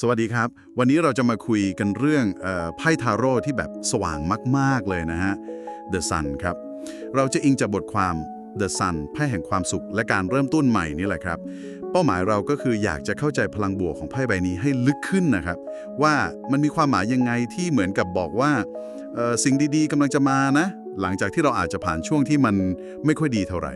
สวัสดีครับ วันนี้เราจะมาคุยกันเรื่องไพ่ทาโร่ที่แบบสว่างมาก ๆ เลยนะฮะ The Sun ครับ เราจะอิงจากบทความ The Sun ไพ่แห่งความสุขและการเริ่มต้นใหม่นี่แหละครับ เป้าหมายเราก็คืออยากจะเข้าใจพลังบวกของไพ่ใบนี้ให้ลึกขึ้นนะครับ ว่ามันมีความหมายยังไงที่เหมือนกับบอกว่าสิ่งดีๆกำลังจะมานะ หลังจากที่เราอาจจะผ่านช่วงที่มันไม่ค่อยดีเท่าไหร่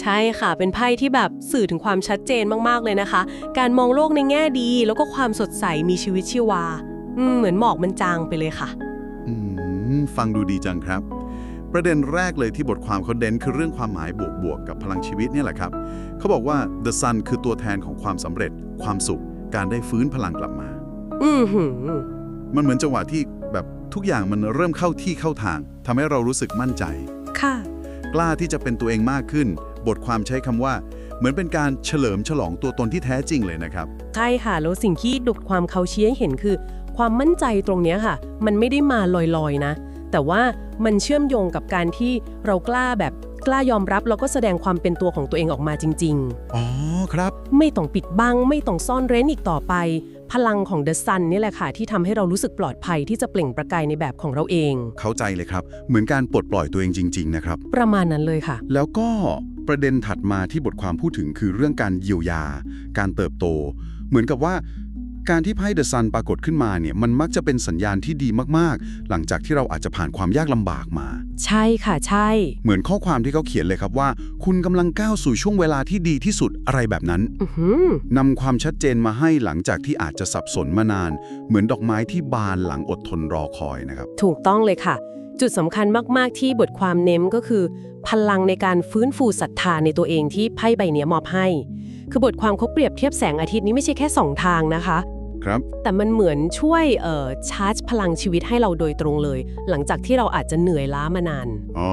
ใช่ค่ะ เป็นไพ่ที่แบบสื่อถึงความชัดเจนมากๆเลยนะคะ การมองโลกในแง่ดี แล้วก็ความสดใสมีชีวิตชีวา อืมเหมือนหมอกมันจางไปเลยค่ะ อืมฟังดูดีจังครับ ประเด็นแรกเลยที่บทความเขาเด่นคือเรื่องความหมายบวกๆกับพลังชีวิตเนี่ยแหละครับ เขาบอกว่า the sun คือตัวแทนของความสำเร็จ ความสุข การได้ฟื้นพลังกลับมา อือหือ มันเหมือนจังหวะที่แบบทุกอย่างมันเริ่มเข้าที่เข้าทางทำให้เรารู้สึกมั่นใจ ค่ะ กล้าที่จะเป็นตัวเองมากขึ้น บทความใช้คำว่า เหมือนเป็นการเฉลิมฉลองตัวตนที่แท้จริงเลยนะครับ ใช่ค่ะ แล้วสิ่งที่ดุดความเขาชี้ให้เห็นคือ ความมั่นใจตรงเนี้ยค่ะ มันไม่ได้มาลอยๆนะ แต่ว่ามันเชื่อมโยงกับการที่เรากล้าแบบกล้ายอมรับแล้วก็แสดงความเป็นตัวของตัวเองออกมาจริงๆอ๋อครับไม่ต้องปิดบัง ไม่ต้องซ่อนเร้นอีกต่อไป พลังของเดอะซันนี่แหละค่ะ ที่ทำให้เรารู้สึกปลอดภัยที่จะเปล่งประกายในแบบของเราเอง เข้าใจเลยครับ เหมือนการปลดปล่อยตัวเองจริง ๆ นะครับ ประมาณนั้นเลยค่ะ แล้วก็ ประเด็นถัดมาที่บทความพูดถึงคือเรื่องการเยียวยา การเติบโต เหมือนกับว่าการที่ไพ่เดอะซันปรากฏขึ้นมาเนี่ยมันมักจะเป็นสัญญาณที่ดีมากๆ หลังจากที่เราอาจจะผ่านความยากลำบากมา ใช่ค่ะใช่ เหมือนข้อความที่เขาเขียนเลยครับว่า คุณกำลังก้าวสู่ช่วงเวลาที่ดีที่สุดอะไรแบบนั้นอือหือนำความชัดเจนมาให้หลังจากที่อาจจะสับสนมานาน เหมือนดอกไม้ที่บานหลังอดทนรอคอยนะครับ ถูกต้องเลยค่ะ จุดสำคัญมาก ๆ ที่บทความเน้นก็คือ พลังในการฟื้นฟูศรัทธาในตัวเองที่ไพ่ใบเนี้ยมอบให้ คือบทความเขาเปรียบเทียบแสงอาทิตย์นี้ไม่ใช่แค่สองทางนะคะ ครับ แต่มันเหมือนช่วยเอ่อชาร์จพลังชีวิตให้เราโดยตรงเลย หลังจากที่เราอาจจะเหนื่อยล้ามานาน อ๋อ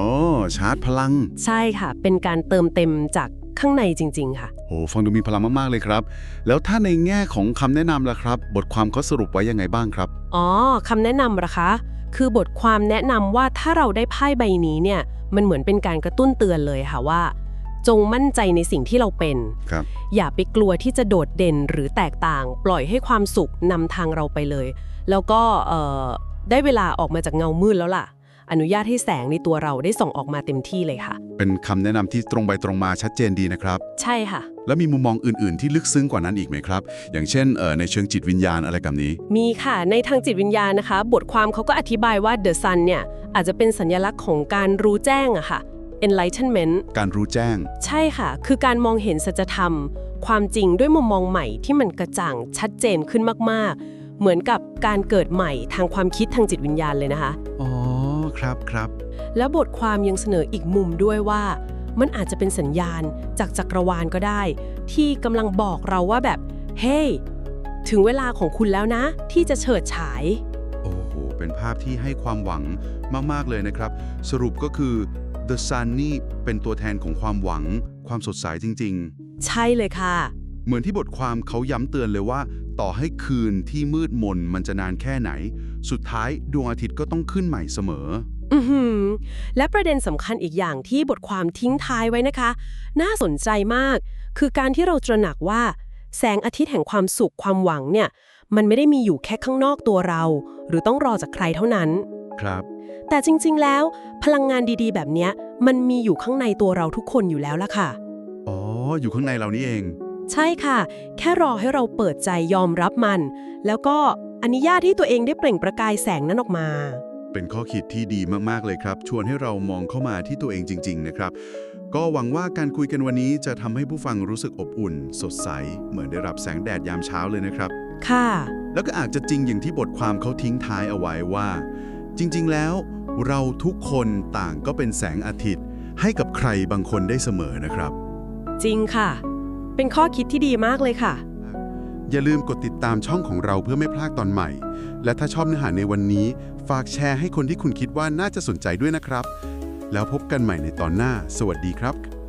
ชาร์จพลัง ใช่ค่ะ เป็นการเติมเต็มจากข้างในจริง ๆ ค่ะ โห ฟังดูมีพลังมาก ๆ เลยครับ แล้วถ้าในแง่ของคำแนะนำล่ะครับ บทความเขาสรุปไว้ยังไงบ้างครับ อ๋อคำแนะนำเหรอคะ คือบทความแนะนำว่าถ้าเราได้ไพ่ใบนี้เนี่ยมันเหมือนเป็นการกระตุ้นเตือนเลยค่ะว่า จงมั่นใจในสิ่งที่เราเป็นครับอย่าไปกลัวที่จะโดดเด่นหรือแตกต่าง ปล่อยให้ความสุขนำทางเราไปเลย แล้วก็เอ่อได้เวลาออกมาจากเงามืดแล้วล่ะ อนุญาตให้แสงในตัวเราได้ส่องออกมาเต็มที่เลยค่ะ เป็นคำแนะนำที่ตรงไปตรงมาชัดเจนดีนะครับ ใช่ค่ะ แล้วมีมุมมองอื่น ๆ ที่ลึกซึ้งกว่านั้นอีกไหมครับ อย่างเช่นเอ่อในเชิงจิตวิญญาณอะไรแบบนี้ มีค่ะในทางจิตวิญญาณนะคะ บทความเขาก็อธิบายว่า The Sun เนี่ยอาจจะเป็นสัญลักษณ์ของการรู้แจ้งอะค่ะ enlightenment การรู้แจ้ง ใช่ค่ะ คือการมองเห็นสัจธรรม ความจริงด้วยมุมมองใหม่ที่มันกระจ่างชัดเจนขึ้นมาก ๆ เหมือนกับการเกิดใหม่ทางความคิดทางจิตวิญญาณเลยนะคะ อ๋อ ครับครับ แล้วบทความยังเสนออีกมุมด้วยว่า มันอาจจะเป็นสัญญาณจากจักรวาลก็ได้ ที่กำลังบอกเราว่าแบบ เฮ้ยถึงเวลาของคุณแล้วนะ ที่จะเฉิดฉาย โอ้โห เป็นภาพที่ให้ความหวังมาก ๆ เลยนะครับ สรุปก็คือ The Sun นี่เป็นตัวแทนของความหวัง ความสดใสจริง ๆ ใช่เลยค่ะ เหมือนที่บทความเขาย้ำเตือนเลยว่า ต่อให้คืนที่มืดมนมันจะนานแค่ไหน สุดท้ายดวงอาทิตย์ก็ต้องขึ้นใหม่เสมอ อือหือ และประเด็นสำคัญอีกอย่างที่บทความทิ้งท้ายไว้นะคะ น่าสนใจมาก คือการที่เราตระหนักว่า แสงอาทิตย์แห่งความสุขความหวังเนี่ย มันไม่ได้มีอยู่แค่ข้างนอกตัวเรา หรือต้องรอจากใครเท่านั้น ครับ แต่จริงๆ แล้ว พลังงานดีๆ แบบเนี้ย มันมีอยู่ข้างในตัวเราทุกคนอยู่แล้วล่ะค่ะ อ๋อ อยู่ข้างในเรานี่เอง ใช่ค่ะ แค่รอให้เราเปิดใจยอมรับมัน แล้วก็อนุญาตให้ตัวเองได้เปล่งประกายแสงนั้นออกมา เป็นข้อคิดที่ดีมากๆเลยครับ ชวนให้เรามองเข้ามาที่ตัวเองจริง ๆ นะครับ ก็หวังว่าการคุยกันวันนี้จะทำให้ผู้ฟังรู้สึกอบอุ่น สดใส เหมือนได้รับแสงแดดยามเช้าเลยนะครับ ค่ะ แล้วก็อาจจะจริงอย่างที่บทความเขาทิ้งท้ายเอาไว้ว่า จริง ๆ แล้ว เราทุกคนต่างก็เป็นแสงอาทิตย์ ให้กับใครบางคนได้เสมอนะครับ จริงค่ะ เป็นข้อคิดที่ดีมากเลยค่ะ อย่าลืมกดติดตามช่องของเราเพื่อไม่พลาดตอนใหม่ และถ้าชอบเนื้อหาในวันนี้ ฝากแชร์ให้คนที่คุณคิดว่าน่าจะสนใจด้วยนะครับ แล้วพบกันใหม่ในตอนหน้า สวัสดีครับ